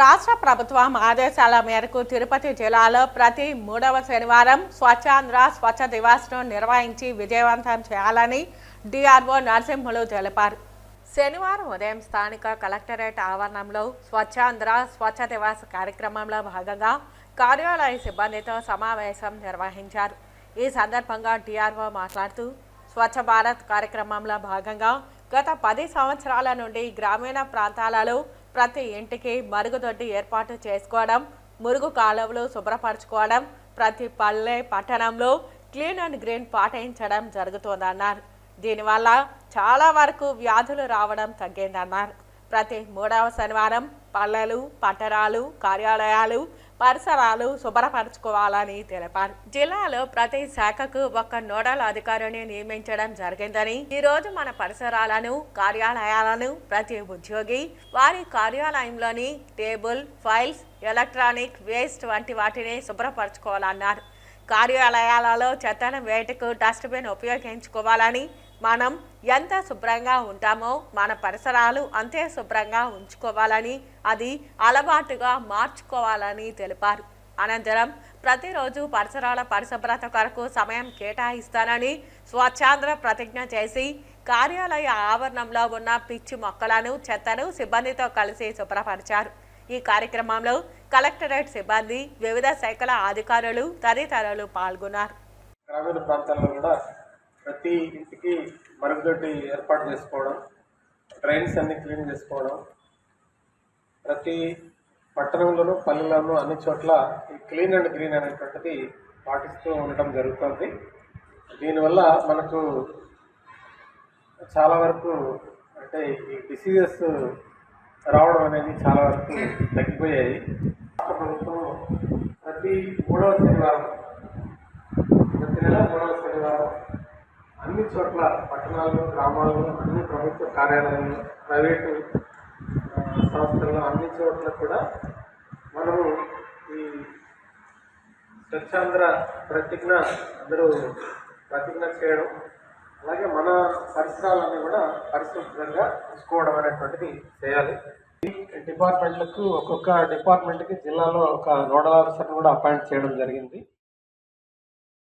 రాష్ట్ర ప్రభుత్వం ఆదేశాల మేరకు తిరుపతి జిల్లాలో ప్రతి మూడవ శనివారం స్వచ్ఛాంధ్ర స్వచ్ఛ దివాస్ను నిర్వహించి విజయవంతం చేయాలని డిఆర్ఓ నరసింహులు తెలిపారు. శనివారం ఉదయం స్థానిక కలెక్టరేట్ ఆవరణంలో స్వచ్ఛాంధ్ర స్వచ్ఛ దివాస్ కార్యక్రమంలో భాగంగా కార్యాలయ సిబ్బందితో సమావేశం నిర్వహించారు. ఈ సందర్భంగా డిఆర్ఓ మాట్లాడుతూ స్వచ్ఛ భారత్ కార్యక్రమంలో భాగంగా గత పది సంవత్సరాల నుండి గ్రామీణ ప్రాంతాలలో ప్రతి ఇంటికి మరుగుదొడ్డి ఏర్పాటు చేసుకోవడం మురుగు కాలువలు శుభ్రపరచుకోవడం ప్రతి పల్లె పట్టణంలో క్లీన్ అండ్ గ్రీన్ పాటించడం జరుగుతోందన్నారు. దీనివల్ల చాలా వరకు వ్యాధులు రావడం తగ్గిందన్నారు. ప్రతి మూడవ శనివారం పల్లెలు పట్టణాలు కార్యాలయాలు పరిసరాలు శుభ్రపరచుకోవాలని తెలిపారు. జిల్లాలో ప్రతి శాఖకు ఒక నోడల్ అధికారిని నియమించడం జరిగిందని ఈ రోజు మన పరిసరాలను కార్యాలయాలను ప్రతి ఉద్యోగి వారి కార్యాలయంలోని టేబుల్ ఫైల్స్ ఎలక్ట్రానిక్ వేస్ట్ వంటి వాటిని శుభ్రపరచుకోవాలన్నారు. కార్యాలయాలలో చెత్తను వేటకు డస్ట్బిన్ ఉపయోగించుకోవాలని మనం ఎంత శుభ్రంగా ఉంటామో మన పరిసరాలు అంతే శుభ్రంగా ఉంచుకోవాలని అది అలవాటుగా మార్చుకోవాలని తెలిపారు. అనంతరం ప్రతిరోజు పరిసరాల పరిశుభ్రత కొరకు సమయం కేటాయిస్తానని స్వచ్ఛాంధ్ర ప్రతిజ్ఞ చేసి కార్యాలయ ఆవరణంలో ఉన్న పిచ్చి మొక్కలను చెత్తను సిబ్బందితో కలిసి శుభ్రపరిచారు. ఈ కార్యక్రమంలో కలెక్టరేట్ సిబ్బంది వివిధ శాఖల అధికారులు తదితరులు పాల్గొన్నారు. గ్రామీణ ప్రాంతాల్లో కూడా ప్రతి ఇంటికి మరుగుదొడ్డి ఏర్పాటు చేసుకోవడం డ్రైన్స్ అన్ని క్లీన్ చేసుకోవడం ప్రతి పట్టణంలోనూ పల్లెల్లోనూ అన్ని చోట్ల ఈ క్లీన్ అండ్ గ్రీన్ అనేటువంటిది పాటిస్తూ ఉండటం జరుగుతుంది. దీనివల్ల మనకు చాలా వరకు అంటే ఈ డిసీజెస్ రావడం అనేది చాలా వరకు తగ్గిపోయాయి. రాష్ట్ర ప్రభుత్వం ప్రతి మూడవ శనివారం ప్రతి నెల మూడవ చోట్ల పట్టణాలు గ్రామాలు అన్ని ప్రభుత్వ కార్యాలయాలు ప్రైవేటు సంస్థలు అన్ని చోట్ల కూడా మనము ఈ స్వచ్ఛాంధ్ర ప్రతిజ్ఞ అందరూ ప్రతిజ్ఞ చేయడం అలాగే మన పరిసరాలన్నీ కూడా పరిశుభ్రంగా ఉంచుకోవడం అనేటువంటిది చేయాలి. డిపార్ట్మెంట్లకు ఒక్కొక్క డిపార్ట్మెంట్కి జిల్లాలో ఒక నోడల్ ఆఫీసర్ని కూడా అపాయింట్ చేయడం జరిగింది.